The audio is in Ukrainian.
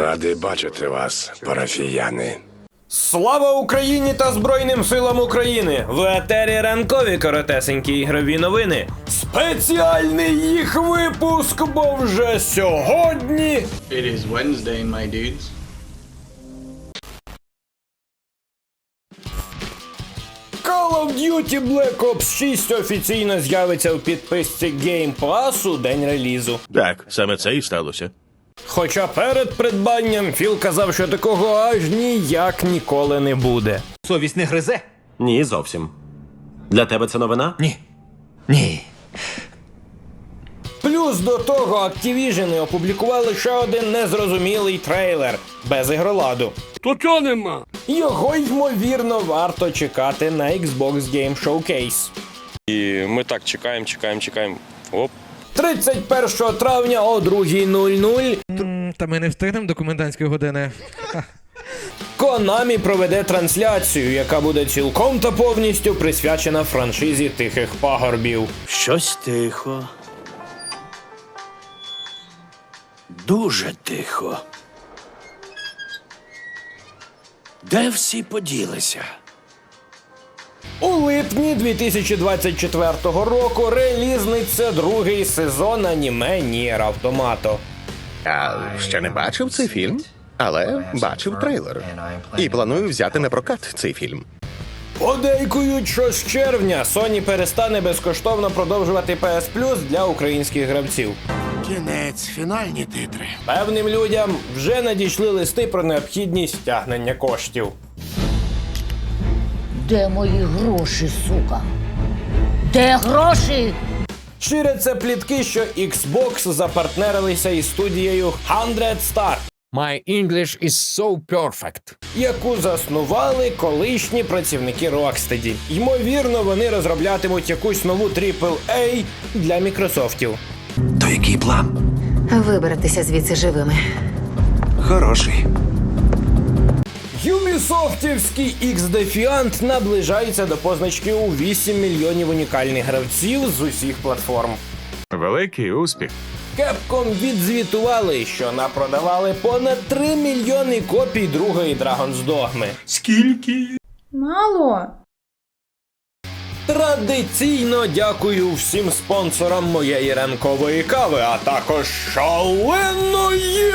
Радий бачити вас, парафіяни. Слава Україні та Збройним силам України! В етері ранкові коротесенькі ігрові новини. Спеціальний їх випуск, бо вже сьогодні. It is Wednesday, my dudes. Call of Duty Black Ops 6 офіційно з'явиться в підписці Game Pass у день релізу. Так, саме це і сталося. Хоча перед придбанням Філ казав, що такого аж ніяк ніколи не буде. Совість не гризе? Ні, зовсім. Для тебе це новина? Ні. Ні. Плюс до того Activision опублікували ще один незрозумілий трейлер без ігроладу. То чого нема? Його ймовірно варто чекати на Xbox Game Showcase. І ми так чекаємо, чекаємо, чекаємо. Оп. 31 травня о 2.00 Та ми не встигнемо до комендантської години. Konami проведе трансляцію, яка буде цілком та повністю присвячена франшизі тихих пагорбів. Щось тихо. Дуже тихо. Де всі поділися? У липні 2024 року релізниться другий сезон аніме Нір Автомато. Я ще не бачив цей фільм, але бачив трейлер. І планую взяти на прокат цей фільм. Подейкують, що з червня Sony перестане безкоштовно продовжувати PS Plus для українських гравців. Кінець, фінальні титри. Певним людям вже надійшли листи про необхідність стягнення коштів. Де мої гроші, сука? Де гроші? Ширяться плітки, що Xbox запартнерилися із студією 100 Star, My English is so perfect. яку заснували колишні працівники Rocksteady. Ймовірно, вони розроблятимуть якусь нову AAA для Мікрософтів. То який план? Вибратися звідси живими. Хороший. Юбісофтівський X-Defiant наближається до позначки у 8 мільйонів унікальних гравців з усіх платформ. Великий успіх. Capcom відзвітували, що напродавали понад 3 мільйони копій другої Dragon's Dogma. Мало. Традиційно дякую всім спонсорам моєї ранкової кави, а також шаленої